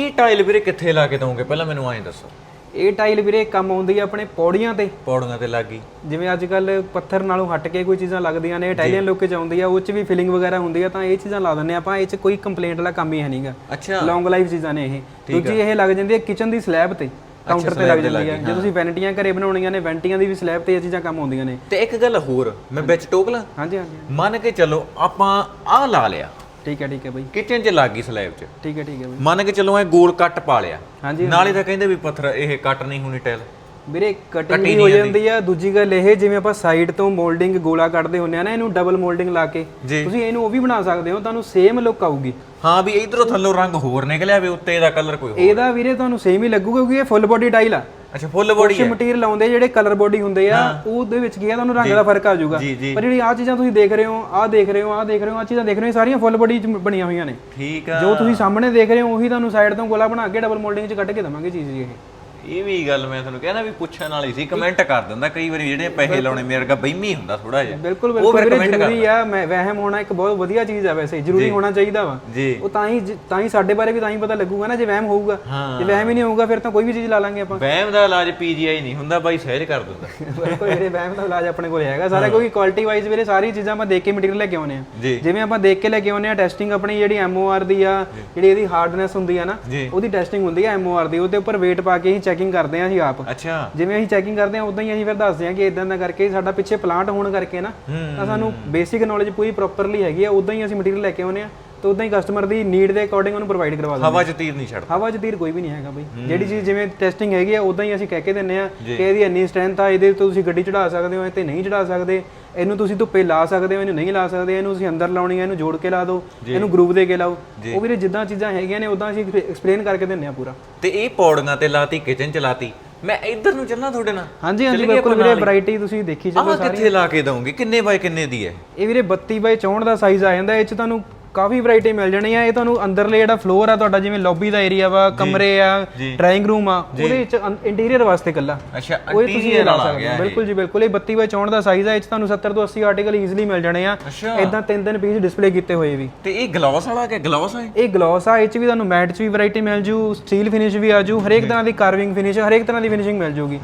ਇਹ ਟਾਈਲ ਵੀਰੇ ਕਿੱਥੇ ਲਾ ਕੇ ਦੋਗੇ ਪਹਿਲਾਂ ਮੈਨੂੰ ਐਂ ਦੱਸੋ। ਇਹ ਟਾਈਲ ਵੀਰੇ ਕੰਮ ਆਉਂਦੀ ਆ ਆਪਣੇ ਪੌੜੀਆਂ ਤੇ। ਪੌੜੀਆਂ ਤੇ ਲੱਗੀ ਜਿਵੇਂ ਅੱਜ ਕੱਲ ਪੱਥਰ ਨਾਲੋਂ ਹਟ ਕੇ ਕੋਈ ਚੀਜ਼ਾਂ ਲੱਗਦੀਆਂ ਨੇ ਇਟਾਲੀਅਨ ਲੁੱਕ ਚ ਆਉਂਦੀ ਆ ਉਹ ਚ ਵੀ ਫਿਲਿੰਗ ਵਗੈਰਾ ਹੁੰਦੀ ਆ ਤਾਂ ਇਹ ਚੀਜ਼ਾਂ ਲਾ ਦਿੰਨੇ ਆਪਾਂ ਇਹ ਚ ਕੋਈ ਕੰਪਲੇਂਟ ਵਾਲਾ ਕੰਮ ਹੀ ਹੈ ਨਹੀਂਗਾ ਅੱਛਾ। ਲੌਂਗ ਲਾਈਫ ਚੀਜ਼ਾਂ ਨੇ ਇਹ। ਦੂਜੀ ਇਹ ਲੱਗ ਜਾਂਦੀ ਹੈ ਕਿਚਨ ਦੀ ਸਲੈਬ ਤੇ ਕਾਊਂਟਰ ਤੇ ਲੱਗ ਜਾਂਦੀ ਹੈ ਜੇ ਤੁਸੀਂ ਵੈਨਟੀਆਂ ਘਰੇ ਬਣਾਉਣੀਆਂ ਨੇ ਵੈਂਟੀਆਂ ਦੀ ਵੀ ਸਲੈਬ ਤੇ ਇਹ ਚੀਜ਼ਾਂ ਕੰਮ ਆਉਂਦੀਆਂ ਨੇ। ਤੇ ਇੱਕ ਗੱਲ ਹੋਰ ਮੈਂ ਵਿੱਚ ਟੋਕ ਲਾਂ? ਹਾਂਜੀ ਹਾਂਜੀ। ਮੰਨ ਕੇ ਚੱਲੋ ਆਪਾਂ ਆਹ ਲਾ ਲਿਆ। ਠੀਕ ਹੈ ਠੀਕ ਹੈ ਬਾਈ। ਕਿਚਨ 'ਚ ਲੱਗ ਗਈ ਸਲੈਬ 'ਚ। ਠੀਕ ਹੈ ਠੀਕ ਹੈ ਬਾਈ। ਮੰਨ ਕੇ ਚੱਲੋ ਐ ਗੋਲ ਕੱਟ ਪਾ ਲਿਆ। ਹਾਂਜੀ ਨਾਲੇ ਤਾਂ ਕਹਿੰਦੇ ਵੀ ਪੱਥਰ ਇਹ ਕੱਟ ਨਹੀਂ ਹੋਣੀ ਟਾਈਲ ਵੀਰੇ ਕਟਿੰਗ ਵੀ ਹੋ ਜਾਂਦੀ ਆ। ਦੂਜੀ ਗੱਲ ਇਹ ਜਿਵੇਂ ਆਪਾਂ ਸਾਈਡ ਤੋਂ ਮੋਲਡਿੰਗ ਗੋਲਾ ਕੱਢਦੇ ਹੁੰਦੇ ਆ ਨਾ ਇਹਨੂੰ ਡਬਲ ਮੋਲਡਿੰਗ ਲਾ ਕੇ। ਤੁਸੀਂ ਇਹਨੂੰ ਉਹ ਵੀ ਬਣਾ ਸਕਦੇ ਹੋ ਤੁਹਾਨੂੰ ਸੇਮ ਲੁੱਕ ਆਊਗੀ। ਹਾਂ ਵੀ ਇਧਰੋਂ ਥੱਲੋਂ ਰੰਗ ਹੋਰ ਨਿਕਲਿਆ ਵੀ ਉੱਤੇ ਇਹਦਾ ਕਲਰ ਕੋਈ ਹੋਰ। ਇਹਦਾ ਵੀਰੇ ਤੁਹਾਨੂੰ ਸੇਮ ਹੀ ਲੱਗੂਗਾ ਕਿਉਂਕਿ ਇਹ ਫੁੱਲ ਬੋਡੀ ਟਾਈਲ ਆ। ਅੱਛਾ ਫੁੱਲ ਬੋਡੀ ਕੁਝ ਮਟੀਰੀਅਲ ਆਉਂਦੇ ਜਿਹੜੇ ਕਲਰ ਬੋਡੀ ਹੁੰਦੇ ਆ ਉਹਦੇ ਵਿੱਚ ਕੀ ਆ ਤੁਹਾਨੂੰ ਰੰਗ ਦਾ ਫ਼ਰਕ ਆ ਜਾਊਗਾ। ਜੀ, ਜੀ। ਪਰ ਜਿਹੜੀ ਆ ਚੀਜ਼ਾਂ ਤੁਸੀਂ ਦੇਖ ਰਹੇ ਹੋ ਆ ਦੇਖ ਰਹੇ ਹੋ ਆ ਦੇਖ ਰਹੇ ਹੋ ਆ ਚੀਜ਼ਾਂ ਦੇਖ ਰਹੇ ਹੋ ਇਹ ਸਾਰੀਆਂ ਫੁੱਲ ਬੋਡੀ ਚ ਬਣੀਆਂ ਹੋਈਆਂ ਨੇ। ਠੀਕ ਆ। ਜੋ ਤੁਸੀਂ ਸਾਹਮਣੇ ਦੇਖ ਰਹੇ ਹੋ ਉਹੀ ਤੁਹਾਨੂੰ ਸਾਈਡ ਤੋਂ ਗੋਲਾ ਬਣਾ ਕੇ ਡਬਲ ਮੋਲਡਿੰਗ ਚ ਕੱਢ ਕੇ ਦਵਾਂਗੇ ਚੀਜ਼ ਜੀ ਇਹ। ਇਹ ਵੀ ਗੱਲ ਮੈਂ ਤੁਹਾਨੂੰ ਕਹਿਣਾ ਵੀ ਪੁੱਛਣ ਵਾਲੀ ਸੀ ਕਮੈਂਟ ਕਰ ਦਿੰਦਾ ਕਈ ਵਾਰੀ ਜਿਹੜੇ ਪੈਸੇ ਲਾਉਣੇ ਮੇਰੇ ਵਰਗਾ ਬੇਈਮੀ ਹੁੰਦਾ ਥੋੜਾ ਜਿਹਾ। ਬਿਲਕੁਲ ਉਹ ਬਿਲਕੁਲ। ਵੀਰੇ ਜ਼ਰੂਰੀ ਆ ਮੈਂ ਵਹਿਮ ਹੋਣਾ ਇੱਕ ਬਹੁਤ ਵਧੀਆ ਚੀਜ਼ ਆ ਵੈਸੇ ਜ਼ਰੂਰੀ ਹੋਣਾ ਚਾਹੀਦਾ ਵਾ। ਉਹ ਤਾਂ ਹੀ ਤਾਂ ਹੀ ਸਾਡੇ ਬਾਰੇ ਵੀ ਤਾਂ ਹੀ ਪਤਾ ਲੱਗੂਗਾ ਨਾ ਜੇ ਵਹਿਮ ਹੋਊਗਾ। ਜੇ ਵਹਿਮ ਹੀ ਨਹੀਂ ਹੋਊਗਾ ਫਿਰ ਤਾਂ ਕੋਈ ਵੀ ਚੀਜ਼ ਲਾ ਲਾਂਗੇ ਆਪਾਂ। ਵਹਿਮ ਦਾ ਇਲਾਜ ਪੀਜੀਆਈ ਨਹੀਂ ਹੁੰਦਾ ਬਾਈ ਸਹਿਜ ਕਰ ਦਿੰਦਾ। ਬਿਲਕੁਲ ਵੀਰੇ ਵਹਿਮ ਦਾ ਇਲਾਜ ਆਪਣੇ ਕੋਲ ਹੈਗਾ ਸਾਰਾ ਕਿਉਂਕਿ ਕੁਆਲਿਟੀ ਵਾਈਜ਼ ਵੀਰੇ ਸਾਰੀ ਚੀਜ਼ਾਂ ਆਪਾਂ ਦੇਖ ਕੇ ਮਟੀਰੀਅਲ ਲੈ ਕੇ ਆਉਨੇ ਆ ਜਿਵੇਂ ਆਪਾਂ ਦੇਖ ਕੇ ਲੈ ਕੇ ਆਉਨੇ ਆ ਟੈਸਟਿੰਗ ਆਪਣੀ ਜਿਹੜੀ ਐਮਓਆਰ ਦੀ ਆ ਜਿਹੜੀ ਇਹਦੀ ਹਾਰਡਨੈਸ ਹੁੰਦੀ ਆ ਨਾ। ਉਹਦੀ ਟੈਸਟਿੰਗ ਹੁੰਦੀ ਆ ਐਮਓਆਰ ਦੀ ਉਹਦੇ ਉੱਪਰ weight ਪਾ ਕੇ ਹੀ ਚੈਕਿੰਗ ਕਰਦੇ ਆ ਅਸੀਂ ਆਪ। ਅੱਛਾ। ਜਿਵੇਂ ਅਸੀਂ ਚੈਕਿੰਗ ਕਰਦੇ ਆ ਉਦਾਂ ਹੀ ਅਸੀਂ ਫਿਰ ਦੱਸਦੇ ਆ ਕਿ ਇਦਾਂ ਦਾ ਕਰਕੇ ਸਾਡਾ ਪਿੱਛੇ ਪਲਾਂਟ ਹੋਣ ਕਰਕੇ ਨਾ ਤਾਂ ਸਾਨੂੰ ਬੇਸਿਕ ਨੌਲੇਜ ਪੂਰੀ ਪ੍ਰੋਪਰਲੀ ਹੈਗੀ ਆ ਉਦਾਂ ਹੀ ਅਸੀਂ ਮਟੀਰੀਅਲ ਲੈ ਕੇ ਆਉਨੇ ਆ ਤੇ ਉਦਾਂ ਹੀ ਕਸਟਮਰ ਦੀ ਨੀਡ ਦੇ ਅਕੋਰਡਿੰਗ ਉਹਨੂੰ ਪ੍ਰੋਵਾਈਡ ਕਰਵਾ ਦਿੰਦੇ ਹਵਾ 'ਚ ਤੀਰ ਨਹੀਂ ਛੱਡਦਾ ਹਵਾ 'ਚ ਤੀਰ ਕੋਈ ਵੀ ਨਹੀਂ ਹੈਗਾ ਬਈ। ਜਿਹੜੀ ਚੀਜ਼ ਜਿਵੇਂ ਟੈਸਟਿੰਗ ਹੈਗੀ ਆ ਉਦਾਂ ਹੀ ਅਸੀਂ ਕਹਿ ਕੇ ਦਿੰਨੇ ਆ ਕਿ ਇਹਦੀ ਇੰਨੀ ਸਟਰੈਂਥ ਆ ਇਹਦੇ ਤੋਂ ਤੁਸੀਂ ਗੱਡੀ ਚੜਾ ਸਕਦੇ ਹੋ ਇਹ ਤੇ ਨਹੀਂ ਚੜਾ ਸਕਦੇ। ਇਹਨੂੰ ਤੁਸੀਂ ਧੁੱਪੇ ਲਾ ਸਕਦੇ ਹੋ ਇਹਨੂੰ ਨਹੀਂ ਲਾ ਸਕਦੇ ਇਹਨੂੰ ਤੁਸੀਂ ਅੰਦਰ ਲਾਉਣੀ ਹੈ ਇਹਨੂੰ ਜੋੜ ਕੇ ਲਾ ਦਿਓ ਇਹਨੂੰ ਗਰੂਪ ਦੇ ਕੇ ਲਾਓ। ਉਹ ਵੀਰੇ ਜਿੱਦਾਂ ਚੀਜ਼ਾਂ ਹੈਗੀਆਂ ਨੇ ਉਦਾਂ ਅਸੀਂ ਐਕਸਪਲੇਨ ਕਰਕੇ ਦਿੰਨੇ ਆ ਪੂਰਾ। ਤੇ ਇਹ ਪੌੜੀਆਂ ਤੇ ਲਾਤੀ ਕਿਚਨ ਚ ਲਾਤੀ। ਮੈਂ ਇੱਧਰ ਨੂੰ ਚੱਲਣਾ ਤੁਹਾਡੇ ਨਾਲ? ਹਾਂਜੀ ਹਾਂਜੀ ਬਿਲਕੁਲ ਵੀਰੇ ਵੈਰਾਈਟੀ ਤੁਸੀਂ ਦੇਖੀ ਚੱਲੋ ਆਹ ਕਿੱਥੇ ਲਾ ਕੇ ਦਵਾਂਗੇ ਕਿੰਨੇ ਬਾਈ ਕਿੰਨੇ ਦੀ ਹੈ? ਇਹ ਵੀਰੇ 32 ਬਾਈ 64 ਦਾ ਸਾਈਜ਼ ਆ ਜਾਂਦਾ ਇਹ ਚ ਤੁਹਾਨੂੰ ਕਾਫੀ ਵੈਰਾਈਟੀ ਮਿਲ ਜਾਣੀ ਆ। ਇਹ ਤੁਹਾਨੂੰ ਅੰਦਰਲੇ ਜਿਹੜਾ ਫਲੋਰ ਆ ਤੁਹਾਡਾ ਜਿਵੇਂ ਲੌਬੀ ਦਾ ਏਰੀਆ ਵਾ ਕਮਰੇ ਆ ਡਰਾਇੰਗ ਰੂਮ ਆ ਉਹਦੇ ਵਿੱਚ ਇੰਟੀਰੀਅਰ ਵਾਸਤੇ ਕੱਲਾ ਅੱਛਾ ਉਹ ਤੁਸੀਂ ਇੰਟੀਰੀਅਰ ਲਾ ਸਕਦੇ ਗਿਆ ਹੋ ਬਿਲਕੁਲ ਜੀ ਬਿਲਕੁਲ। ਇਹ 32 ਬਾਈ 64 ਦਾ ਸਾਈਜ਼ ਆ ਇਹ ਚ ਤੁਹਾਨੂੰ 70 ਤੋਂ 80 ਆਰਟੀਕਲ ਈਜ਼ੀਲੀ ਮਿਲ ਜਾਣੇ ਆ। ਇਦਾਂ ਤਿੰਨ ਤਿੰਨ ਪੀਸ ਡਿਸਪਲੇ ਕੀਤੇ ਹੋਏ ਵੀ। ਤੇ ਇਹ ਗਲਾਸ ਵਾਲਾ ਕਿ ਗਲਾਸ ਹੈ ਇਹ? ਗਲੋਸ ਆ ਇਹ ਚ ਵੀ ਤੁਹਾਨੂੰ ਮੈਟ ਚ ਵੀ ਵੈਰਾਈਟੀ ਮਿਲ ਜੂ ਸਟੀਲ ਫਿਨਿਸ਼ ਵੀ ਆ ਜੂ ਹਰੇਕ ਤਰ੍ਹਾਂ ਦੀ ਕਾਰਵਿੰਗ ਫਿਨਿਸ਼ ਹਰੇਕ ਤਰ੍ਹਾਂ ਦੀ ਫਿਨਿਸ਼ਿੰਗ ਮਿਲ ਜੂਗੀ।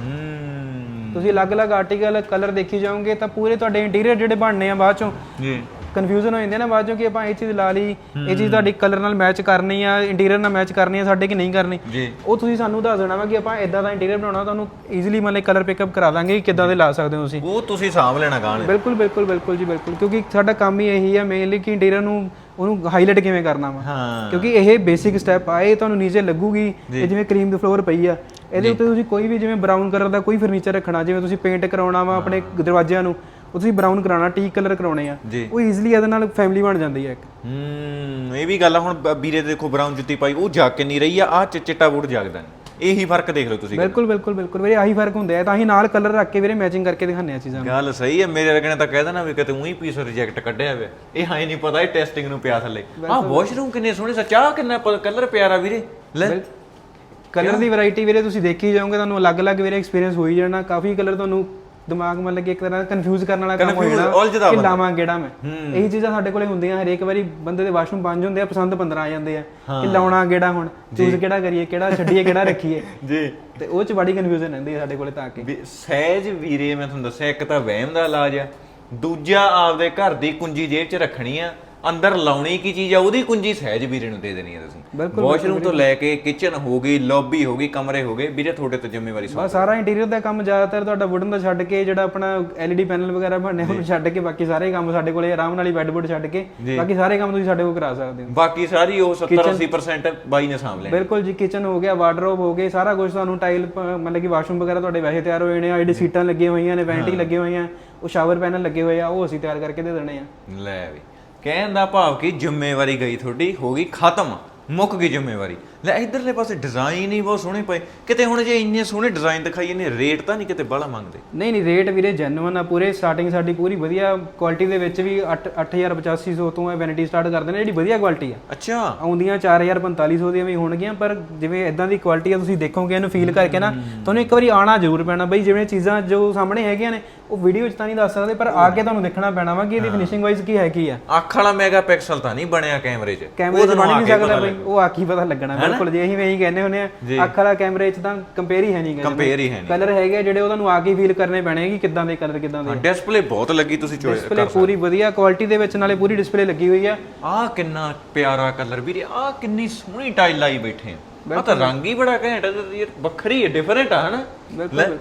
ਤੁਸੀਂ ਅਲੱਗ-ਅਲੱਗ ਆਰਟੀਕਲ ਕਲਰ ਦੇਖੀ ਜਾਓਗੇ ਤਾਂ ਪੂਰੇ ਤੁਹਾਡੇ ਇੰਟੀਰੀਅਰ ਜਿਹੜੇ ਬਣਨੇ ਆ ਬਾਅਦ ਚੋਂ ਜੀ। ਕਨਫਿਊਜ਼ਨ ਹੋ ਜਾਂਦੀ ਹੈ ਨਾ ਬਾਅਦ ਚੋਂ ਕਿ ਆਪਾਂ ਇਹ ਚੀਜ਼ ਲਾ ਲਈ ਇਹ ਚੀਜ਼ ਤੁਹਾਡੀ ਕਲਰ ਨਾਲ ਮੈਚ ਕਰਨੀ ਆ ਇੰਟੀਰੀਅਰ ਨਾਲ ਮੈਚ ਕਰਨੀ ਆ ਸਾਡੇ ਕਿ ਨਹੀਂ ਕਰਨੀ? ਉਹ ਤੁਸੀਂ ਸਾਨੂੰ ਦੱਸ ਦੇਣਾ ਵਾ ਕਿ ਆਪਾਂ ਇਦਾਂ ਦਾ ਇੰਟੀਰੀਅਰ ਬਣਾਉਣਾ ਤੁਹਾਨੂੰ ਈਜ਼ੀਲੀ ਮਤਲਬ ਕਲਰ ਪਿਕਅਪ ਕਰਾ ਦਾਂਗੇ ਕਿੱਦਾਂ ਦੇ ਲਾ ਸਕਦੇ ਹੋ ਤੁਸੀਂ। ਉਹ ਤੁਸੀਂ ਸਾਂਭ ਲੈਣਾ ਗਾਣ ਬਿਲਕੁਲ ਬਿਲਕੁਲ ਬਿਲਕੁਲ ਜੀ ਬਿਲਕੁਲ। ਕਿਉਂਕਿ ਸਾਡਾ ਕੰਮ ਹੀ ਇਹੀ ਆ ਮੇਨਲੀ ਕਿ ਇੰਟੀਰੀਅਰ ਨੂੰ ਉਹਨੂੰ ਹਾਈਲਾਈਟ ਕਿਵੇਂ ਕਰਨਾ ਵਾ। ਹਾਂ। ਕਿਉਂਕਿ ਇਹ ਬੇਸਿਕ ਸਟੈਪ ਆ ਇਹ ਤੁਹਾਨੂੰ ਨੀਚੇ ਲੱਗੂਗੀ ਇਹ ਜਿਵੇਂ ਕਰੀਮ ਦੀ ਫਲੋਰ ਪਈ ਆ ਇਹਦੇ ਉੱਤੇ ਤੁਸੀਂ ਕੋਈ ਵੀ ਜਿਵੇਂ ਬਰਾਊਨ ਕਲਰ ਦਾ ਕੋਈ ਫਰਨੀਚਰ ਰੱਖਣਾ ਜਿਵੇਂ ਤੁਸੀਂ ਪੇਂਟ ਕਰਾਉਣਾ ਵਾ ਆਪਣੇ ਦਰਵਾਜ਼ਿਆਂ ਨੂੰ ਉਹ ਤੁਸੀਂ ਬਰਾਊਨ ਕਰਾਉਣਾ ਟੀ ਕਲਰ ਕਰਾਉਣੇ ਆ ਜੀ। ਉਹ ਈਜ਼ੀਲੀ ਇਹਦੇ ਨਾਲ ਫੈਮਿਲੀ ਬਣ ਜਾਂਦੀ ਹੈ ਇੱਕ। ਹੂੰ ਇਹ ਵੀ ਗੱਲ ਆ ਹੁਣ ਵੀਰੇ ਦੇਖੋ ਬਰਾਊਨ ਜੁੱਤੀ ਪਾਈ ਉਹ ਜਾਗ ਕੇ ਨਹੀਂ ਰਹੀ ਆ ਆ ਚਿੱਟਾ ਬੂਟ ਜਾਗਦਾ ਨਹੀਂ ਇਹੀ ਫ਼ਰਕ ਦੇਖ ਲਓ ਤੁਸੀਂ ਬਿਲਕੁਲ ਬਿਲਕੁਲ ਬਿਲਕੁਲ ਵੀਰੇ ਆਹੀ ਫ਼ਰਕ ਹੁੰਦਾ ਹੈ ਤਾਂ ਹੀ ਨਾਲ ਕਲਰ ਰੱਖ ਕੇ ਵੀਰੇ ਮੈਚਿੰਗ ਕਰਕੇ ਦਿਖਾਉਂਦੇ ਆ ਚੀਜ਼ਾਂ ਨੂੰ। ਗੱਲ ਸਹੀ ਹੈ ਮੇਰੇ ਵਰਗੇ ਨੇ ਤਾਂ ਕਹਿ ਦੇਣਾ ਵੀ ਕਿਤੇ ਉਹੀ ਪੀਸ ਰਿਜੈਕਟ ਕੱਢਿਆ ਹੋਇਆ ਇਹ ਹਾਂ ਹੀ ਨਹੀਂ ਪਤਾ ਇਹ ਟੈਸਟਿੰਗ ਨੂੰ ਪਿਆ ਥੱਲੇ। ਆਹ ਵਾਸ਼ਰੂਮ ਕਿੰਨੇ ਸੋਹਣੇ ਸੱਚਾ ਕਿੰਨਾ ਕਲਰ ਪਿਆਰਾ ਵੀਰੇ। ਲੈ। ਕਲਰ ਦੀ ਵੈਰਾਈਟੀ ਵੀਰੇ ਤੁਸੀਂ ਦੇਖੀ ਜਾਓਗੇ ਤੁਹਾਨੂੰ ਅਲੱਗ-ਅਲੱਗ ਵੀਰੇ ਐਕਸਪੀਰੀਅੰਸ ਹੋਈ ਜਾਣਾ ਕਾਫੀ ਕਲਰ ਤੁਹਾਨੂੰ ਦਿਮਾਗ ਮਤਲਬ ਕਿ ਇੱਕ ਤਰ੍ਹਾਂ ਕਨਫਿਊਜ਼ ਕਰਨ ਵਾਲਾ ਕੰਮ ਹੋ ਜਾਣਾ ਕਿ। ਲਾਵਾਂ ਕਿਹੜਾ ਮੈਂ। ਇਹੀ ਚੀਜ਼ਾਂ ਸਾਡੇ ਕੋਲੇ ਹੁੰਦੀਆਂ ਹਰੇਕ ਵਾਰੀ ਬੰਦੇ ਦੇ ਵਾਸ਼ਰੂਮ ਪੰਜ ਹੁੰਦੇ ਆ ਪਸੰਦ 15 ਆ ਜਾਂਦੇ ਆ। ਕਿ ਲਾਉਣਾ ਕਿਹੜਾ ਹੁਣ ਚੂਜ਼ ਕਿਹੜਾ ਕਰੀਏ ਕਿਹੜਾ ਛੱਡੀਏ ਕਿਹੜਾ ਰੱਖੀਏ। ਜੀ। ਤੇ ਉਹ ਚ ਬੜੀ ਕਨਫਿਊਜ਼ਨ ਰਹਿੰਦੀ ਹੈ ਸਾਡੇ ਕੋਲੇ ਤਾਂ ਕੇ। ਸਹਿਜ ਵੀਰੇ ਮੈਂ ਤੁਹਾਨੂੰ ਦੱਸਿਆ ਇੱਕ ਤਾਂ ਵਹਿਮ ਦਾ ਇਲਾਜ ਆ। ਦੂਜਾ ਆਪਦੇ ਘਰ ਦੀ ਕੁੰਜੀ ਜੇਬ 'ਚ ਰੱਖਣੀ ਆ ਅੰਦਰ ਲਾਉਣੀ ਕੀ ਚੀਜ਼ ਆ ਉਹਦੀ ਕੁੰਜੀ ਸਹਿਜ ਵੀਰੇ ਨੂੰ ਦੇ ਦੇਣੀ ਆ ਤੁਸੀਂ। ਬਿਲਕੁਲ, ਵਾਸ਼ਰੂਮ ਤੋਂ ਲੈ ਕੇ ਕਿਚਨ ਹੋ ਗਈ ਲੌਬੀ ਹੋ ਗਈ ਕਮਰੇ ਹੋ ਗਏ ਵੀਰੇ ਤੁਹਾਡੇ ਤੇ ਜ਼ਿੰਮੇਵਾਰੀ ਸੌ ਬਸ ਸਾਰਾ ਇੰਟੀਰੀਅਰ ਦਾ ਕੰਮ ਜ਼ਿਆਦਾਤਰ ਤੁਹਾਡਾ ਵੁਡਨ ਦਾ ਛੱਡ ਕੇ ਜਿਹੜਾ ਆਪਣਾ LED ਪੈਨਲ ਵਗੈਰਾ ਬਣਨੇ ਉਹਨੂੰ ਛੱਡ ਕੇ ਬਾਕੀ ਸਾਰੇ ਕੰਮ ਸਾਡੇ ਕੋਲੇ ਆਰਾਮ ਨਾਲ ਹੀ ਬੈੱਡ ਬੁੱਡ ਛੱਡ ਕੇ ਬਾਕੀ ਸਾਰੇ ਕੰਮ ਤੁਸੀਂ ਸਾਡੇ ਕੋਲ ਕਰਾ ਸਕਦੇ ਹੋ। ਬਾਕੀ ਸਾਰੀ ਉਹ 70 80% ਬਾਈ ਨੇ ਸਾਂਭ ਲੈਣੀ। ਬਿਲਕੁਲ ਜੀ ਕਿਚਨ ਹੋ ਗਿਆ ਵਾਰਡਰੋਬ ਹੋ ਗਏ ਸਾਰਾ ਕੁਝ ਤੁਹਾਨੂੰ ਟਾਈਲ ਮਤਲਬ ਕਿ ਵਾਸ਼ਰੂਮ ਵਗੈਰਾ ਤੁਹਾਡੇ ਵੈਸੇ ਤਿਆਰ ਹੋਏ ਨੇ ਆ ਜਿਹੜੀ ਸੀਟਾਂ ਲੱਗੀਆਂ ਹੋਈਆਂ ਨੇ ਵੈਂਟੀ ਲੱਗੇ ਹੋਏ ਆ ਉਹ ਸ਼ਾਵਰ ਪੈਨਲ ਲੱਗੇ ਹੋਏ ਆ ਉਹ ਅਸੀਂ ਤਿਆਰ ਕਰਕੇ ਦੇ ਦੇਣੇ ਆ। ਲੈ ਵੀ। ਕਹਿਣ ਦਾ ਭਾਵ ਕਿ ਜ਼ਿੰਮੇਵਾਰੀ ਗਈ ਤੁਹਾਡੀ ਹੋ ਗਈ ਖਤਮ ਮੁੱਕ ਗਈ ਜ਼ਿੰਮੇਵਾਰੀ। ਲੈ ਇਧਰਲੇ ਪਾਸੇ ਡਿਜ਼ਾਈਨ ਹੀ ਬਹੁਤ ਸੋਹਣੇ ਪਏ। ਕਿਤੇ ਹੁਣ ਜੇ ਇੰਨੇ ਸੋਹਣੇ ਡਿਜ਼ਾਈਨ ਦਿਖਾਈਏ ਨੇ ਰੇਟ ਤਾਂ ਨਹੀਂ ਕਿਤੇ ਬਾਹਲਾ ਮੰਗਦੇ। ਨਹੀਂ ਨਹੀਂ ਰੇਟ ਵੀਰੇ ਜੈਨੂਅਨ ਆ ਪੂਰੇ। ਸਟਾਰਟਿੰਗ ਸਾਡੀ ਪੂਰੀ ਵਧੀਆ ਕੁਆਲਿਟੀ ਦੇ ਵਿੱਚ ਵੀ 8 8850 ਤੋਂ ਇਹ ਵੈਨਿਟੀ ਸਟਾਰਟ ਕਰਦੇ ਨੇ ਜਿਹੜੀ ਵਧੀਆ ਕੁਆਲਿਟੀ ਆ। ਅੱਛਾ। ਆਉਂਦੀਆਂ 4450 ਦੀਆਂ ਵੀ ਹੋਣਗੀਆਂ ਪਰ ਜਿਵੇਂ ਇਦਾਂ ਦੀ ਕੁਆਲਿਟੀ ਆ ਤੁਸੀਂ ਦੇਖੋਗੇ ਇਹਨੂੰ ਫੀਲ ਕਰਕੇ ਨਾ ਤੁਹਾਨੂੰ ਇੱਕ ਵਾਰੀ ਆਣਾ ਜ਼ਰੂਰ ਪੈਣਾ। ਬਈ ਜਿਵੇਂ ਚੀਜ਼ਾਂ ਜੋ ਸਾਹਮਣੇ ਹੈਗੀਆਂ ਨੇ ਉਹ ਵੀਡੀਓ 'ਚ ਤਾਂ ਨਹੀਂ ਦੱਸ ਸਕਦੇ ਪਰ ਆ ਕੇ ਤੁਹਾਨੂੰ ਦੇਖਣਾ ਪੈਣਾ ਵਾ ਕਿ ਇਹਦੀ ਫਿਨਿਸ਼ਿੰਗ ਵਾਈਜ਼ ਕੀ ਹੈ ਕੀ ਆ। ਅੱਖ ਵਾਲਾ ਮੈਗਾਪਿਕਸਲ ਤਾਂ ਨਹੀਂ ਬਣਿਆ ਕੈਮਰੇ 'ਚ। ਕੈਮਰੇ 'ਚ ਬਣ ਨਹੀਂ ਸਕਦਾ ਬਈ ਉਹ ਆ ਕੀ ਪਤਾ ਲੱਗਣਾ ਬਿਲਕੁਲ ਜੀ ਅਸੀਂ ਵੀ ਇਹੀ ਕਹਿੰਦੇ ਹੁੰਦੇ ਆ। ਅੱਖ ਵਾਲਾ ਕੈਮਰੇ 'ਚ ਤਾਂ ਕੰਪੇਅਰ ਹੀ ਹੈ ਨਹੀਂ ਕੰਪੇਅਰ ਹੀ ਹੈ ਨਹੀਂ। ਕਲਰ ਹੈਗੇ ਆ ਜਿਹੜੇ ਉਹ ਤੁਹਾਨੂੰ ਆ ਕੇ ਫੀਲ ਕਰਨੇ ਪੈਣੇ ਕਿ ਕਿੱਦਾਂ ਦੇ ਕਲਰ ਕਿੱਦਾਂ ਦੇ ਡਿਸਪਲੇ ਬਹੁਤ ਲੱਗੀ ਤੁਸੀਂ ਚੋਇਸ ਡਿਸਪਲੇ ਪੂਰੀ ਵਧੀਆ ਕੁਆਲਿਟੀ ਦੇ ਵਿੱਚ ਨਾਲੇ ਪੂਰੀ ਡਿਸਪਲੇ ਲੱਗੀ ਹੋਈ ਆ। ਆਹ ਕਿੰਨਾ ਪਿਆਰਾ ਕਲਰ ਵੀਰੇ ਆਹ ਕਿੰਨੀ ਸੋਹਣੀ ਟਾਈਲ ਲਾਈ ਬੈਠੇ ਆ। ਤਾਂ ਰੰਗ ਹੀ ਬੜਾ ਘੈਂਟ ਹੈ ਵੱਖਰੀ ਹੈ ਡਿਫਰੈਂਟ ਆ ਹਨਾ? ਬਿਲਕੁਲ।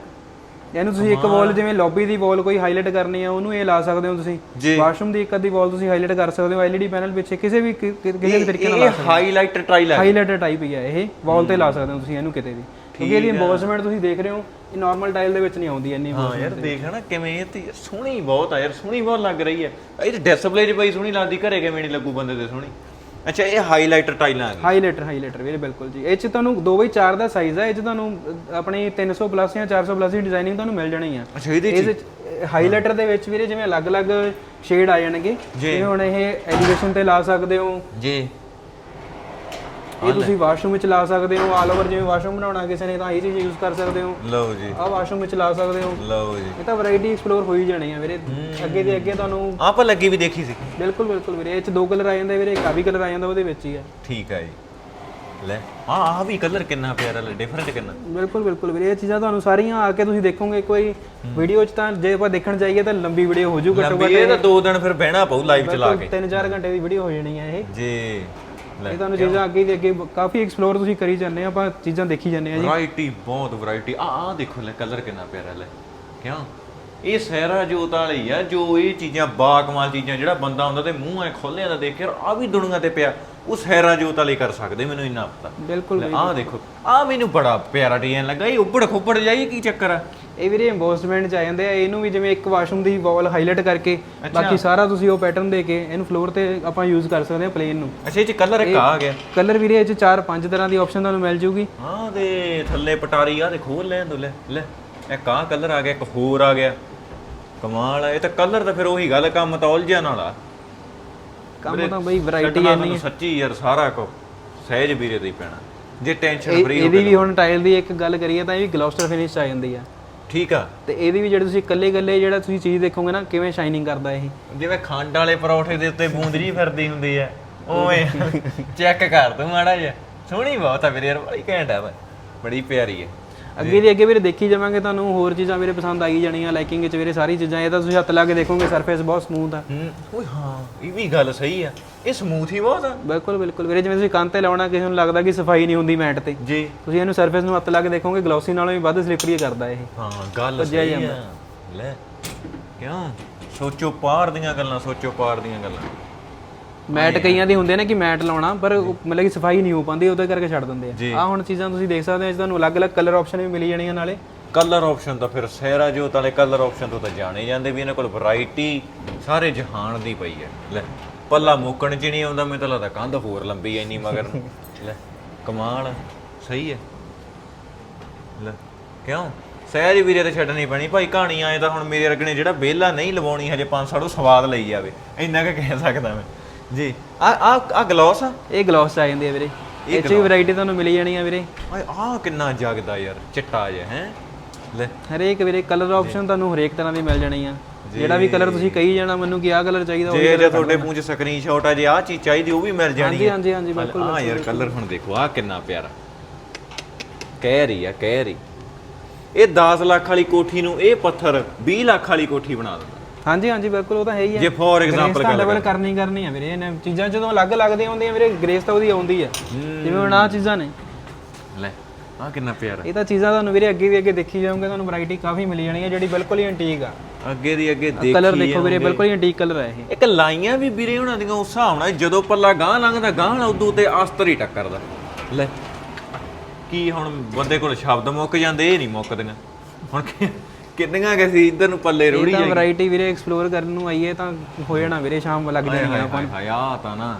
ਇਹਨੂੰ ਤੁਸੀਂ ਇੱਕ ਵਾਲ ਜਿਵੇਂ ਲੌਬੀ ਦੀ ਵਾਲ ਕੋਈ ਹਾਈਲਾਈਟ ਕਰਨੀ ਆ ਉਹਨੂੰ ਇਹ ਲਾ ਸਕਦੇ ਹੋ ਤੁਸੀਂ। ਵਾਸ਼ਰੂਮ ਦੀ ਇੱਕ ਅੱਧੀ ਵਾਲ ਤੁਸੀਂ ਹਾਈਲਾਈਟ ਕਰ ਸਕਦੇ ਹੋ ਐਲਈਡੀ ਪੈਨਲ ਪਿੱਛੇ ਕਿਸੇ ਵੀ ਕਿਸੇ ਵੀ ਤਰੀਕੇ ਨਾਲ ਇਹ ਹਾਈਲਾਈਟਰ ਟਾਈਲ ਹੈ। ਹਾਈਲਾਈਟਰ ਟਾਈਪ ਹੀ ਆ ਇਹ ਵਾਲ ਤੇ ਲਾ ਸਕਦੇ ਹੋ ਤੁਸੀਂ ਇਹਨੂੰ ਕਿਤੇ ਵੀ। ਕਿਉਂਕਿ ਇਹਦੀ ਇੰਬੋਸਮੈਂਟ ਤੁਸੀਂ ਦੇਖ ਰਹੇ ਹੋ ਇਹ ਨਾਰਮਲ ਟਾਈਲ ਦੇ ਵਿੱਚ ਨਹੀਂ ਆਉਂਦੀ ਇੰਨੀ ਹਾਂ ਯਾਰ ਦੇਖ ਨਾ ਕਿਵੇਂ ਇਹ ਤੇ ਸੋਹਣੀ ਬਹੁਤ ਆ ਯਾਰ ਸੋਹਣੀ ਬਹੁਤ ਲੱਗ ਰਹੀ ਹੈ ਇਹ ਡਿਸਪਲੇ 'ਚ ਬਈ ਸੋਹਣੀ ਲੱਗਦੀ ਘਰੇ ਕਿਵੇਂ ਨਹੀਂ ਲੱਗੂ ਬੰਦੇ ਦੇ ਸੋਹਣੀ। ਅੱਛਾ ਇਹ ਹਾਈਲਾਈਟਰ ਟਾਈਲਾਂ ਆ ਹਾਈਲਾਈਟਰ ਹਾਈਲਾਈਟਰ ਵੀਰੇ ਬਿਲਕੁਲ ਜੀ। ਇਹ ਚ ਤੁਹਾਨੂੰ 2x4 ਦਾ ਸਾਈਜ਼ ਹੈ ਇਹ ਚ ਤੁਹਾਨੂੰ ਆਪਣੀ 300 ਪਲੱਸ ਜਾਂ 400 ਪਲੱਸ ਦੀ ਡਿਜ਼ਾਈਨਿੰਗ ਤੁਹਾਨੂੰ ਮਿਲ ਜਾਣੀ ਆ। ਅੱਛਾ ਇਹਦੇ ਚ ਹਾਈਲਾਈਟਰ ਦੇ ਵਿੱਚ ਵੀਰੇ ਜਿਵੇਂ ਅਲੱਗ-ਅਲੱਗ ਸ਼ੇਡ ਆ ਜਾਣਗੇ। ਜਿਵੇਂ ਹੁਣ ਇਹ ਐਲੀਵੇਸ਼ਨ ਤੇ ਲਾ ਸਕਦੇ ਹੋ। ਜੀ। ਇਹ ਤੁਸੀਂ ਵਾਸ਼ਰੂਮ ਵਿੱਚ ਲਾ ਸਕਦੇ ਹੋ ਆਲ ਓਵਰ ਜਿਵੇਂ ਵਾਸ਼ਰੂਮ ਬਣਾਉਣਾ ਕਿਸੇ ਨੇ ਤਾਂ ਇਹ ਚੀਜ਼ ਯੂਜ਼ ਕਰ ਸਕਦੇ ਹੋ। ਲਓ ਜੀ। ਆਹ ਵਾਸ਼ਰੂਮ ਵਿੱਚ ਲਾ ਸਕਦੇ ਹੋ। ਲਓ ਜੀ। ਇਹ ਤਾਂ ਵੈਰਾਈਟੀ ਐਕਸਪਲੋਰ ਹੋਈ ਜਾਣੀ ਆ ਵੀਰੇ। ਅੱਗੇ ਦੇ ਅੱਗੇ ਤੁਹਾਨੂੰ ਆਪਾਂ ਲੱਗੀ ਵੀ ਦੇਖੀ ਸੀ। ਬਿਲਕੁਲ ਬਿਲਕੁਲ ਵੀਰੇ। ਇਹ ਚ ਦੋ ਕਲਰ ਆ ਜਾਂਦੇ ਵੀਰੇ ਇੱਕ ਆ ਵੀ ਕਲਰ ਆ ਜਾਂਦਾ ਉਹਦੇ ਵਿੱਚ ਹੀ ਆ। ਠੀਕ ਹੈ ਜੀ। ਲੈ ਆ ਆ ਵੀ ਕਲਰ ਕਿੰਨਾ ਪਿਆਰਾ ਲੈ ਡਿਫਰੈਂਟ ਕਿੰਨਾ? ਬਿਲਕੁਲ ਬਿਲਕੁਲ ਵੀਰੇ। ਇਹ ਚੀਜ਼ਾਂ ਤੁਹਾਨੂੰ ਸਾਰੀਆਂ ਆ ਕੇ ਤੁਸੀਂ ਦੇਖੋਗੇ ਕੋਈ ਵੀਡੀਓ 'ਚ ਤਾਂ ਜੇ ਆਪਾਂ ਦੇਖਣ ਜਾਈਏ ਤਾਂ ਲੰਬੀ ਵੀਡੀਓ ਹੋ ਜੂ ਘੱਟੋ ਲੰਬੀ ਇਹ ਤਾਂ ਦੋ ਦਿਨ ਫਿਰ ਬਹਿਣਾ ਪਊ ਲਾਈਵ ਚਲਾ ਕੇ। 3-4 ਘੰਟੇ ਦੀ ਵੀਡੀਓ ਹੋ ਜਾਣੀ ਹੈ ਇਹ। ਜੀ। ਇਹ ਤੁਹਾਨੂੰ ਚੀਜ਼ਾਂ ਅੱਗੇ ਦੀ ਅੱਗੇ ਕਾਫੀ ਐਕਸਪਲੋਰ ਤੁਸੀਂ ਕਰੀ ਜਾਂਦੇ ਆ ਆਪਾਂ ਚੀਜ਼ਾਂ ਦੇਖੀ ਜਾਂਦੇ ਆ ਜੀ। ਵੈਰਾਈਟੀ ਬਹੁਤ ਵੈਰਾਈਟੀ ਆ ਆ ਦੇਖੋ ਲੈ ਕਲਰ ਕਿੰਨਾ ਪਿਆਰਾ ਲੈ। ਕਿਉਂ? ਇਹ ਸਹਿਰਾ ਜੋਤ ਵਾਲੀ ਆ ਜੋ ਇਹ ਚੀਜ਼ਾਂ ਬਾਕਮਾਲ ਚੀਜ਼ਾਂ ਜਿਹੜਾ ਬੰਦਾ ਹੁੰਦਾ ਤੇ ਮੂੰਹ ਐ ਖੋਲਿਆ ਦਾ ਦੇਖ ਕੇ ਆ ਵੀ ਦੁਨੀਆ ਤੇ ਪਿਆ। ਉਹ ਸਹਿਰਾ ਜੋਤ ਵਾਲੀ ਕਰ ਸਕਦੇ ਮੈਨੂੰ ਇੰਨਾ ਪਤਾ। ਬਿਲਕੁਲ ਆ ਦੇਖੋ ਆ ਮੈਨੂੰ ਬੜਾ ਪਿਆਰਾ ਡਿਜ਼ਾਈਨ ਲੱਗਾ ਇਹ ਉੱਬੜ ਖੁੱਬੜ ਜਾਈ ਕੀ ਚੱਕਰ ਆ? ਇਹ ਵੀਰੇ ਐਮਬੋਸਮੈਂਟ ਚ ਆ ਜਾਂਦੇ ਆ ਇਹਨੂੰ ਵੀ ਜਿਵੇਂ ਇੱਕ ਵਾਸ਼ਰੂਮ ਦੀ ਵਾਲ ਹਾਈਲਾਈਟ ਕਰਕੇ ਬਾਕੀ ਸਾਰਾ ਤੁਸੀਂ ਉਹ ਪੈਟਰਨ ਦੇ ਕੇ ਇਹਨੂੰ ਫਲੋਰ ਤੇ ਆਪਾਂ ਯੂਜ਼ ਕਰ ਸਕਦੇ ਆ ਪਲੇਨ ਨੂੰ। ਅੱਛਾ ਇਹ ਚ ਕਲਰ ਇੱਕ ਆ ਗਿਆ। ਕਲਰ ਵੀਰੇ ਇਹ ਚ 4-5 ਤਰ੍ਹਾਂ ਦੀ ਆਪਸ਼ਨ ਤੁਹਾਨੂੰ ਮਿਲ ਜੂਗੀ। ਹਾਂ ਤੇ ਥੱਲੇ ਪਟਾਰੀ ਆ ਖੋਲ ਲੈਣ ਦੋ ਲੈ ਲੈ। ਇੱਕ ਆਹ ਕਲਰ ਆ ਗਿਆ ਇੱਕ ਹੋਰ ਆ ਗਿਆ। ਕਮਾਲ ਆ ਇਹ ਤਾਂ ਕਲਰ ਤਾਂ ਫਿਰ ਉਹੀ ਗੱਲ ਕੰਮ ਤਾਂ ਉਲਝਣ ਵਾਲਾ ਕੰਮ ਤਾਂ ਬਈ ਵੈਰਾਈਟੀ ਛੱਡਣਾ ਤੁਹਾਨੂੰ ਸੱਚੀ ਯਾਰ ਸਾਰਾ ਕੁ ਸਹਿਜ ਵੀਰੇ ਹੀ ਪੈਣਾ। ਜੇ ਟੈਨਸ਼ਨ ਫਰੀ ਇਹਦੀ ਵੀ ਹੁਣ ਟਾਈਲ ਦੀ ਇੱਕ ਗੱਲ ਕਰੀਏ ਤਾਂ ਇਹ ਵੀ ਗਲੋਸਟਰ ਫਿਨਿਸ਼ ਆ ਜਾਂਦੀ ਆ। ਠੀਕ ਆ। ਤੇ ਇਹਦੀ ਵੀ ਜਿਹੜੇ ਤੁਸੀਂ ਇਕੱਲੇ ਇਕੱਲੇ ਜਿਹੜਾ ਤੁਸੀਂ ਚੀਜ਼ ਦੇਖੋਗੇ ਨਾ ਕਿਵੇਂ ਸ਼ਾਈਨਿੰਗ ਕਰਦਾ ਇਹ? ਜਿਵੇਂ ਖੰਡ ਵਾਲੇ ਪਰੌਠੇ ਦੇ ਉੱਤੇ ਬੂੰਦਰੀ ਫਿਰਦੀ ਹੁੰਦੀ ਆ ਓਏ ਚੈੱਕ ਕਰ ਤੂੰ ਮਾੜਾ ਜਿਹਾ। ਸੋਹਣੀ ਬਹੁਤ ਆ ਵੀਰੇ ਯਾਰ ਬੜੀ ਘੈਂਟ ਆ ਬੜੀ ਪਿਆਰੀ ਹੈ ਅੱਗੇ ਦੀ ਅੱਗੇ ਵੀਰੇ ਦੇਖੀ ਜਾਵਾਂਗੇ ਤੁਹਾਨੂੰ ਹੋਰ ਚੀਜ਼ਾਂ ਮੇਰੇ ਪਸੰਦ ਆਈ ਜਾਣੀਆਂ ਲਾਈਕਿੰਗ ਵਿੱਚ ਵੀਰੇ ਸਾਰੀ ਚੀਜ਼ਾਂ ਇਹ ਤਾਂ ਤੁਸੀਂ ਹੱਥ ਲਾ ਕੇ ਦੇਖੋਗੇ ਸਰਫੇਸ ਬਹੁਤ ਸਮੂਥ ਆ। ਓਏ ਹਾਂ ਇਹ ਵੀ ਗੱਲ ਸਹੀ ਆ ਇਹ ਸਮੂਥ ਹੀ ਬਹੁਤ ਆ। ਬਿਲਕੁਲ ਬਿਲਕੁਲ ਵੀਰੇ ਜਿਵੇਂ ਤੁਸੀਂ ਕੰਨ ਤੇ ਲਾਉਣਾ ਕਿਸੇ ਨੂੰ ਲੱਗਦਾ ਕਿ ਸਫ਼ਾਈ ਨਹੀਂ ਹੁੰਦੀ ਮੈਟ ਤੇ। ਜੀ। ਤੁਸੀਂ ਇਹਨੂੰ ਸਰਫੇਸ ਨੂੰ ਹੱਥ ਲਾ ਕੇ ਦੇਖੋਗੇ ਗਲੋਸੀ ਨਾਲੋਂ ਵੀ ਵੱਧ ਸਲਿਪਰੀ ਕਰਦਾ ਇਹ। ਹਾਂ ਗੱਲ ਸਹੀ ਆ। ਲੈ ਕਿਉਂ? ਸੋਚੋ ਪਾਰ ਦੀਆਂ ਗੱਲਾਂ ਸੋਚੋ ਪਾਰ ਦੀਆਂ ਗੱਲਾਂ। ਮੈਟ ਕਈਆਂ ਦੇ ਹੁੰਦੇ ਨੇ ਕਿ ਮੈਟ ਲਾਉਣਾ ਪਰ ਉਹ ਮਤਲਬ ਕਿ ਸਫ਼ਾਈ ਨਹੀਂ ਹੋ ਪਾਉਂਦੀ ਉਹਦੇ ਕਰਕੇ ਛੱਡ ਦਿੰਦੇ ਜੀ। ਆ ਆ ਹੁਣ ਚੀਜ਼ਾਂ ਤੁਸੀਂ ਦੇਖ ਸਕਦੇ ਹੋ ਇਸ ਤੁਹਾਨੂੰ ਅਲੱਗ-ਅਲੱਗ ਕਲਰ ਆਪਸ਼ਨ ਵੀ ਮਿਲੀ ਜਾਣੀਆਂ ਨਾਲੇ। ਕਲਰ ਆਪਸ਼ਨ ਤਾਂ ਫਿਰ ਸਹਿਰਾ ਜੋਤ ਵਾਲੇ ਕਲਰ ਆਪਸ਼ਨ ਤੋਂ ਤਾਂ ਜਾਣੇ ਜਾਂਦੇ ਵੀ ਇਹਨਾਂ ਕੋਲ ਵੈਰਾਈਟੀ ਸਾਰੇ ਜਹਾਨ ਦੀ ਪਈ ਹੈ। ਲੈ ਪੱਲਾ ਮੁੱਕਣ ਚ ਨਹੀਂ ਆਉਂਦਾ ਮੈਨੂੰ ਤਾਂ ਲੱਗਦਾ ਕੰਧ ਹੋਰ ਲੰਬੀ ਐ ਇੰਨੀ ਮਗਰ। ਲੈ ਕਮਾਲ ਸਹੀ ਹੈ। ਲੈ ਕਿਉਂ? ਸਹਿਜ ਵੀਰੇ ਤੇ ਛੱਡਣੀ ਪੈਣੀ। ਭਾਈ ਕਹਾਣੀ ਆਏ ਤਾਂ ਹੁਣ ਮੇਰੇ ਵਰਗੇ ਨੇ ਜਿਹੜਾ ਬੇਲਾ ਨਹੀਂ ਲਵਾਉਣੀ ਹਜੇ 5 ਸਾਲ ਸਵਾਦ ਲਈ ਜਾਵੇ। ਇੰਨਾ ਕੁ ਕਹਿ ਸਕਦਾ ਮੈਂ। ਜੀ। ਆ ਆ ਆ ਗਲੋਸ ਆ? ਇਹ ਗਲੋਸ ਆ ਜਾਂਦੇ ਆ ਵੀਰੇ। ਇਹ ਚ ਵੀ ਵੈਰਾਈਟੀ ਤੁਹਾਨੂੰ ਮਿਲੀ ਜਾਣੀ ਆ ਵੀਰੇ। ਓਏ ਆ ਕਿੰਨਾ ਜਗਦਾ ਯਾਰ ਚਿੱਟਾ ਜਿਹਾ ਹੈ? ਲੈ। ਹਰੇਕ ਵੀਰੇ ਕਲਰ ਆਪਸ਼ਨ ਤੁਹਾਨੂੰ ਹਰੇਕ ਤਰ੍ਹਾਂ ਦੀ ਮਿਲ ਜਾਣੀ ਆ। ਜਿਹੜਾ ਵੀ ਕਲਰ ਤੁਸੀਂ ਕਹੀ ਜਾਣਾ ਮੈਨੂੰ ਕਿ ਆਹ ਕਲਰ ਚਾਹੀਦਾ ਉਹ ਜੇ ਜੇ ਤੁਹਾਡੇ ਮੂੰਹ 'ਚ ਸਕਰੀਨਸ਼ਾਟ ਆ ਜੇ ਆ ਚੀਜ਼ ਚਾਹੀਦੀ ਉਹ ਵੀ ਮਿਲ ਜਾਣੀ ਹਾਂਜੀ ਹੈ ਹਾਂਜੀ ਹਾਂਜੀ ਬਿਲਕੁਲ ਹਾਂ ਯਾਰ ਕਲਰ ਹੁਣ ਦੇਖੋ ਆ ਕਿੰਨਾ ਪਿਆਰਾ। ਕਹਿ ਰਹੀ ਆ ਕਹਿ ਰਹੀ ਇਹ 10 ਲੱਖ ਵਾਲੀ ਕੋਠੀ ਨੂੰ ਇਹ ਪੱਥਰ 20 ਲੱਖ ਵਾਲੀ ਕੋਠੀ ਬਣਾ ਦਿੰਦਾ। ਹਾਂਜੀ ਹਾਂਜੀ ਬਿਲਕੁਲ ਉਹ ਤਾਂ ਹੈ ਹੀ ਆ ਜੇ ਫੋਰ ਐਗਜ਼ਾਮਪਲ ਤਾਂ ਡਬਲ ਕਰਨੀ ਹੀ ਕਰਨੀ ਆ ਵੀਰੇ ਇਹਨਾਂ ਚੀਜ਼ਾਂ ਜਦੋਂ ਅਲੱਗ ਲੱਗਦੀਆਂ ਹੁੰਦੀਆਂ ਵੀਰੇ ਗ੍ਰੇਸ ਤਾਂ ਉਹਦੀ ਆਉਂਦੀ ਆ। ਜਿਵੇਂ ਹੁਣ ਆਹ ਚੀਜ਼ਾਂ ਨੇ। ਲੈ ਆ ਕਿੰਨਾ ਪਿਆਰਾ। ਇਹ ਤਾਂ ਚੀਜ਼ਾਂ ਤੁਹਾਨੂੰ ਵੀਰੇ ਅੱਗੇ ਵੀ ਅੱਗੇ ਦੇਖੀ ਜਾਓਗੇ ਤੁਹਾਨੂੰ ਵੈਰਾਈਟੀ ਕਾਫੀ ਮਿਲ ਜਾਣੀ ਹੈ ਜਿਹੜੀ ਬਿਲਕੁਲ ਹੀ ਐਂਟੀਕ ਆ। ਅੱਗੇ ਦੀ ਅੱਗੇ ਦੇਖੀ ਕਲਰ ਦੇਖੋ ਵੀਰੇ ਬਿਲਕੁਲ ਹੀ ਐਂਟੀਕ ਕਲਰ ਆ ਇਹ। ਇੱਕ ਲਾਈਆਂ ਵੀ ਵੀਰੇ ਉਹਨਾਂ ਦੀਆਂ ਉਸ ਹਿਸਾਬ ਨਾਲ ਜਦੋਂ ਪੱਲਾ ਗਾਂ ਲੰਘਦਾ ਗਾਂ ਉਦੋਂ ਤੇ ਅਸਤਰ ਹੀ ਟੱਕਰਦਾ। ਲੈ ਕੀ ਹੁਣ ਬੰਦੇ ਕੋਲ ਸ਼ਬਦ ਮੁੱਕ ਜਾਂਦੇ ਇਹ ਨਹੀਂ ਮੁੱਕਦੀਆਂ। ਹੁਣ ਕਿ- ਕਿੰਨੀਆਂ ਕਿ ਸੀ? ਇਧਰ ਨੂੰ ਪੱਲੇ ਰੋੜੀ ਇਹ ਤਾਂ ਵੈਰਾਈਟੀ ਵੀਰੇ ਐਕਸਪਲੋਰ ਕਰਨ ਨੂੰ ਆਈਏ ਤਾਂ ਹੋ ਜਾਣਾ ਵੀਰੇ ਸ਼ਾਮ ਲੱਗ ਜਾਣੀ ਆ ਹਾਏ ਹਾਏ ਆ ਤਾਂ ਨਾ।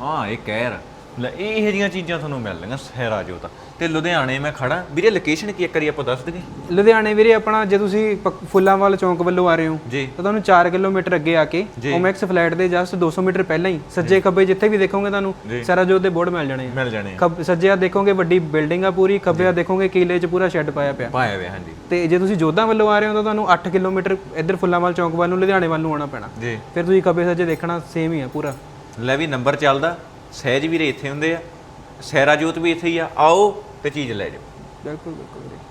ਹਾਂ ਇਹ ਕਹਿਰ ਲੈ ਇਹ ਇਹੋ ਜਿਹੀਆਂ ਚੀਜ਼ਾਂ ਤੁਹਾਨੂੰ ਮਿਲਣਗੀਆਂ ਸਹਿਰਾ ਜੋ ਤਾਂ। ਤੇ ਲੁਧਿਆਣੇ ਮੈਂ ਖੜਾ ਵੀਰੇ ਲੋਕੇਸ਼ਨ ਕੀ ਇੱਕ ਵਾਰੀ ਆਪਾਂ ਦੱਸ ਦਈਏ। ਲੁਧਿਆਣੇ ਵੀਰੇ ਆਪਣਾ ਜੇ ਤੁਸੀਂ ਪ- ਫੁੱਲਾਂਵਾਲ ਚੌਂਕ ਵੱਲੋਂ ਆ ਰਹੇ ਹੋ ਜੀ। ਤਾਂ ਤੁਹਾਨੂੰ 4 ਕਿਲੋਮੀਟਰ ਅੱਗੇ ਆ ਕੇ ਓਮੈਕਸ ਫਲੈਟ ਦੇ ਜਸਟ 200 ਮੀਟਰ ਪਹਿਲਾਂ ਹੀ ਸੱਜੇ ਖੱਬੇ ਜਿੱਥੇ ਵੀ ਦੇਖੋਗੇ ਤੁਹਾਨੂੰ ਸਰਾਜੋਤ ਦੇ ਬੋਰਡ ਮਿਲ ਜਾਣੇ ਆ। ਮਿਲ ਜਾਣੇ ਆ। ਖੱਬ ਸੱਜੇ ਆ ਦੇਖੋਗੇ ਵੱਡੀ ਬਿਲਡਿੰਗ ਆ ਪੂਰੀ ਖੱਬੇ ਆ ਦੇਖੋਗੇ ਕੀਲੇ 'ਚ ਪੂਰਾ ਸ਼ੈੱਡ ਪਾਇਆ ਪਿਆ। ਪਾਇਆ ਵੇ ਹਾਂਜੀ। ਤੇ ਜੇ ਤੁਸੀਂ ਜੋਧਾਂ ਵੱਲੋਂ ਆ ਰਹੇ ਹੋ ਤਾਂ ਤੁਹਾਨੂੰ 8 ਕਿਲੋਮੀਟਰ ਇੱਧਰ ਫੁੱਲਾਂਵਾਲ ਚੌਂਕ ਵੱਲ ਨੂੰ ਲੁਧਿਆਣੇ ਵੱਲ ਨੂੰ ਆਉਣਾ ਪੈਣਾ। ਜੀ। ਫਿਰ ਤੁਸੀਂ ਖੱਬੇ ਸੱਜੇ ਦੇਖਣਾ ਸੇਮ ਹੀ ਆ ਪੂਰਾ। ਲੈ ਵੀ ਨੰਬਰ ਚੱਲਦਾ। ਸਹਿਜ ਵੀਰੇ ਇੱਥੇ ਹੁੰਦੇ ਆ ਸੈਰਾ ਜੋਤ ਵੀ ਇੱਥੇ ਹੀ ਆ, ਆਓ ਤੇ ਚੀਜ਼ ਲੈ ਜਾਓ। ਬਿਲਕੁਲ ਬਿਲਕੁਲ ਵੀਰੇ।